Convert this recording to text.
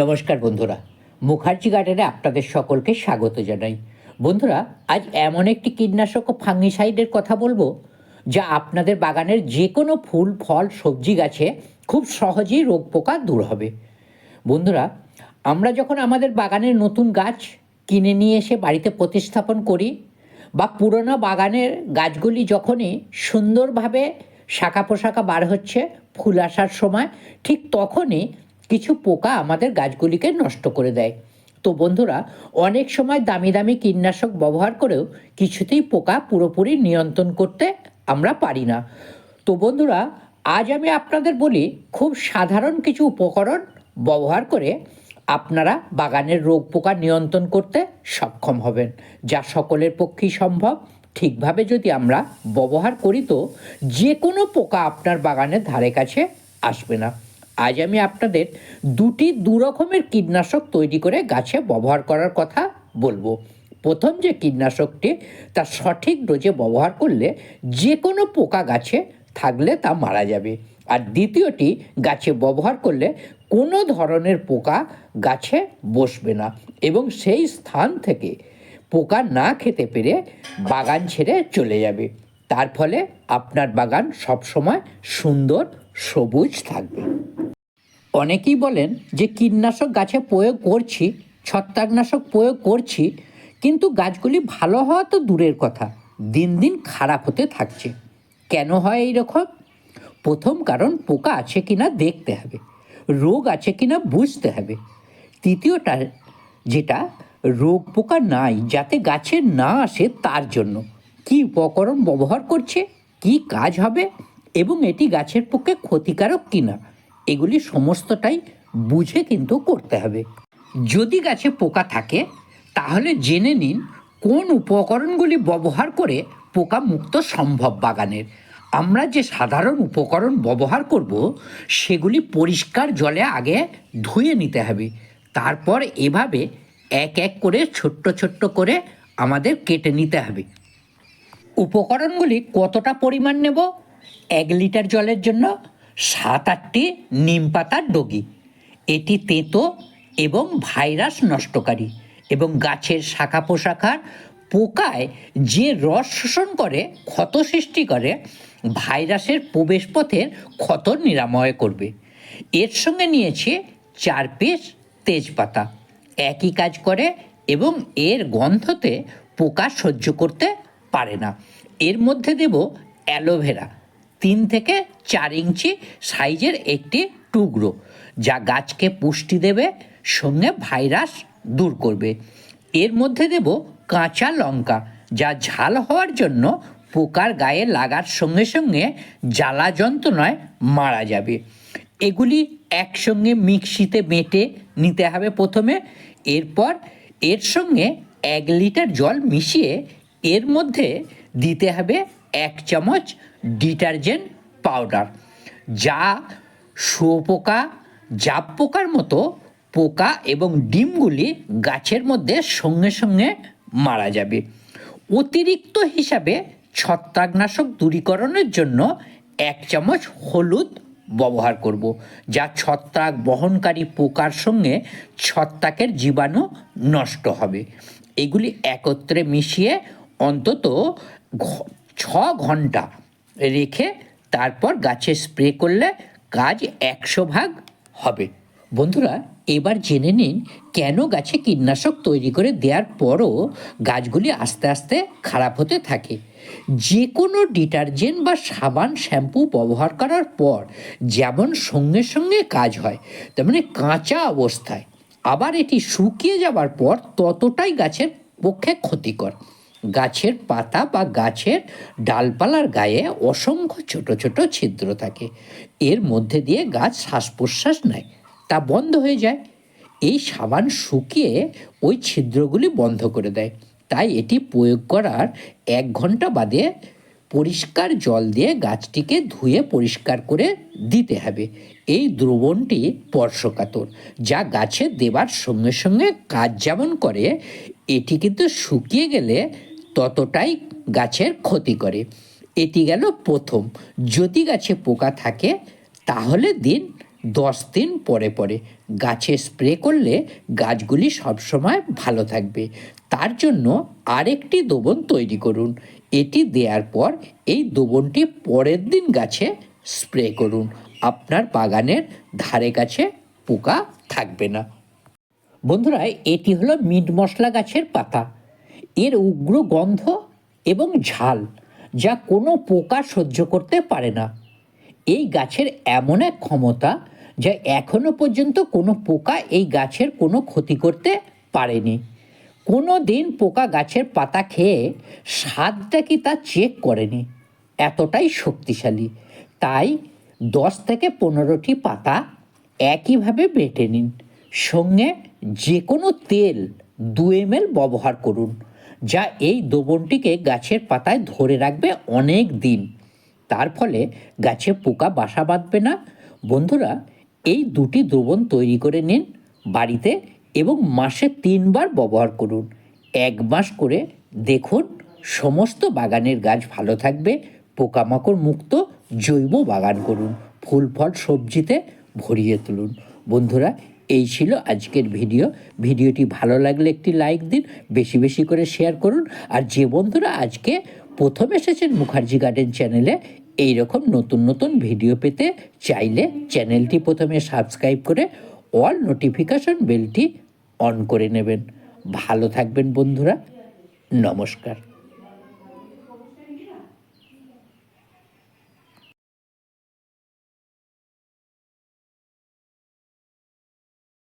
নমস্কার বন্ধুরা, মুখার্জি গার্ডেনে আপনাদের সকলকে স্বাগত জানাই। বন্ধুরা, আজ এমন একটি কীটনাশক ও ফাঙ্গিসাইডের কথা বলব, যা আপনাদের বাগানের যে কোনো ফুল, ফল, সবজি গাছে খুব সহজেই রোগ পোকা দূর হবে। বন্ধুরা, আমরা যখন আমাদের বাগানের নতুন গাছ কিনে নিয়ে এসে বাড়িতে প্রতিস্থাপন করি, বা পুরোনো বাগানের গাছগুলি যখনই সুন্দরভাবে শাখা পোশাখা বার হচ্ছে, ফুল আসার সময়, ঠিক তখনই কিছু পোকা আমাদের গাছগুলিকে নষ্ট করে দেয়। তো বন্ধুরা, অনেক সময় দামি দামি কীটনাশক ব্যবহার করেও কিছুতেই পোকা পুরোপুরি নিয়ন্ত্রণ করতে আমরা পারি না। তো বন্ধুরা, আজ আমি আপনাদের বলি, খুব সাধারণ কিছু উপকরণ ব্যবহার করে আপনারা বাগানের রোগ পোকা নিয়ন্ত্রণ করতে সক্ষম হবেন, যা সকলের পক্ষেই সম্ভব। ঠিকভাবে যদি আমরা ব্যবহার করি তো যে কোনো পোকা আপনার বাগানের ধারে কাছে আসবে না। আজ আমি আপনাদের দুটি দুরকমের কীটনাশক তৈরি করে গাছে ব্যবহার করার কথা বলব। প্রথম যে কীটনাশকটি তা সঠিক ডোজে ব্যবহার করলে যে কোনো পোকা গাছে থাকলে তা মারা যাবে। আর দ্বিতীয়টি, গাছে ব্যবহার করলে কোনো ধরনের পোকা গাছে বসবে না এবং সেই স্থান থেকে পোকা না খেতে পেরে বাগান ছেড়ে চলে যাবে। তার ফলে আপনার বাগান সবসময় সুন্দর, সবুজ থাকবে। অনেকেই বলেন যে কীটনাশক গাছে প্রয়োগ করছি, ছত্রাকনাশক প্রয়োগ করছি, কিন্তু গাছগুলি ভালো হওয়া তো দূরের কথা, দিন দিন খারাপ হতে থাকছে। কেন হয় এই রকম? প্রথম কারণ, পোকা আছে কিনা দেখতে হবে, রোগ আছে কিনা বুঝতে হবে। তৃতীয়টা, যেটা, রোগ পোকা নাই, যাতে গাছে না আসে তার জন্য। কি উপকরণ ব্যবহার করছে, কি কাজ হবে এবং এটি গাছের পক্ষে ক্ষতিকারক কিনা, এগুলি সমস্তটাই বুঝে কিন্তু করতে হবে। যদি গাছে পোকা থাকে, তাহলে জেনে নিন কোন উপকরণগুলি ব্যবহার করে পোকা মুক্ত সম্ভব বাগানের। আমরা যে সাধারণ উপকরণ ব্যবহার করব, সেগুলি পরিষ্কার জলে আগে ধুয়ে নিতে হবে। তারপর এভাবে এক এক করে ছোট্ট ছোট্ট করে আমাদের কেটে নিতে হবে। উপকরণগুলি কতটা পরিমাণ নেব? এক লিটার জলের জন্য সাত আটটি নিম পাতার ডগি। এটি তেঁতো এবং ভাইরাস নষ্টকারী এবং গাছের শাখা পোশাখার পোকায় যে রস শোষণ করে, ক্ষত সৃষ্টি করে, ভাইরাসের প্রবেশপথের ক্ষত নিরাময় করবে। এর সঙ্গে নিয়েছে চার পিস তেজপাতা। একই কাজ করে এবং এর গন্ধতে পোকা সহ্য করতে পারে না। এর মধ্যে দেব অ্যালোভেরা, তিন থেকে চার ইঞ্চি সাইজের একটি টুকরো, যা গাছকে পুষ্টি দেবে, সঙ্গে ভাইরাস দূর করবে। এর মধ্যে দেব কাঁচা লঙ্কা, যা ঝাল হওয়ার জন্য পোকার গায়ে লাগার সঙ্গে সঙ্গে জ্বালা যন্ত্রণায় মারা যাবে। এগুলি একসঙ্গে মিক্সিতে বেটে নিতে হবে প্রথমে, এরপর এর সঙ্গে এক লিটার জল মিশিয়ে এর মধ্যে দিতে হবে এক চামচ ডিটারজেন্ট পাউডার, যা শুয়োপোকা জাপ পোকার মতো পোকা এবং ডিমগুলি গাছের মধ্যে সঙ্গে সঙ্গে মারা যাবে। অতিরিক্ত হিসাবে ছত্রাকনাশক দূরীকরণের জন্য এক চামচ হলুদ ব্যবহার করব, যা ছত্রাক বহনকারী পোকার সঙ্গে ছত্রাকের জীবাণু নষ্ট হবে। এগুলি একত্রে মিশিয়ে অন্তত ছ ঘণ্টা রেখে তারপর গাছে স্প্রে করলে কাজ একশো ভাগ হবে। বন্ধুরা, এবার জেনে নিন কেন গাছে কীটনাশক তৈরি করে দেওয়ার পরও গাছগুলি আস্তে আস্তে খারাপ হতে থাকে। যে কোনো ডিটারজেন্ট বা সাবান শ্যাম্পু ব্যবহার করার পর যেমন সঙ্গে সঙ্গে কাজ হয়, তেমনি কাঁচা অবস্থায়। আবার এটি শুকিয়ে যাওয়ার পর ততটাই গাছের পক্ষে ক্ষতিকর। গাছের পাতা বা গাছের ডালপালার গায়ে অসংখ্য ছোট ছোট ছিদ্র থাকে। এর মধ্যে দিয়ে গাছ শ্বাস প্রশ্বাস নেয়, তা বন্ধ হয়ে যায়। এই সাবান শুকিয়ে ওই ছিদ্রগুলি বন্ধ করে দেয়। তাই এটি প্রয়োগ করার এক ঘণ্টা বাদে পরিষ্কার জল দিয়ে গাছটিকে ধুয়ে পরিষ্কার করে দিতে হবে। এই দ্রবণটি স্পর্শকাতর, যা গাছে দেবার সঙ্গে সঙ্গে কাজ যেমন করে, এটি কিন্তু শুকিয়ে গেলে ততটাই গাছের ক্ষতি করে। এটি গেল প্রথম। যদি গাছে পোকা থাকে, তাহলে দিন দশ দিন পরে পরে। গাছে স্প্রে করলে গাছগুলি সবসময় ভালো থাকবে। তার জন্য আরেকটি দোবন তৈরি করুন। এটি দেওয়ার পর এই দোবনটি পরের দিন গাছে স্প্রে করুন। আপনার বাগানের ধারে কাছে পোকা থাকবে না। বন্ধুরা, এটি হলো মিট মশলা গাছের পাতা। এর উগ্র গন্ধ এবং ঝাল যা কোনো পোকা সহ্য করতে পারে না। এই গাছের এমন এক ক্ষমতা যা এখনও পর্যন্ত কোনো পোকা এই গাছের কোনো ক্ষতি করতে পারেনি। কোনো দিন পোকা গাছের পাতা খেয়ে স্বাদটা কি তা চেক করেনি। এতটাই শক্তিশালী। তাই দশ থেকে পনেরোটি পাতা একইভাবে বেটে নিন। সঙ্গে যে কোনো তেল দু এম ব্যবহার করুন। যা এই দ্রবণটিকে গাছের পাতায় ধরে রাখবে অনেক দিন। তার ফলে গাছে পোকা বাসা বাঁধবে না। বন্ধুরা, এই দুটি দ্রবণ তৈরি করে নিন বাড়িতে এবং মাসে তিনবার ব্যবহার করুন। এক মাস করে দেখুন সমস্ত বাগানের গাছ ভালো থাকবে, পোকামাকড় মুক্ত, জৈব বাগান করুন, ফুল, ফল, সবজিতে ভরিয়ে তুলুন। বন্ধুরা এই ছিল আজকের ভিডিও। ভিডিওটি ভালো লাগলে একটি লাইক দিন, বেশি বেশি করে শেয়ার করুন। আর যে বন্ধুরা আজকে প্রথম এসেছেন মুখার্জি গার্ডেন চ্যানেলে এই রকম নতুন নতুন ভিডিও পেতে চাইলে চ্যানেলটি প্রথমে সাবস্ক্রাইব করে অল নোটিফিকেশন বেলটি অন করে নেবেন। ভালো থাকবেন বন্ধুরা। নমস্কার।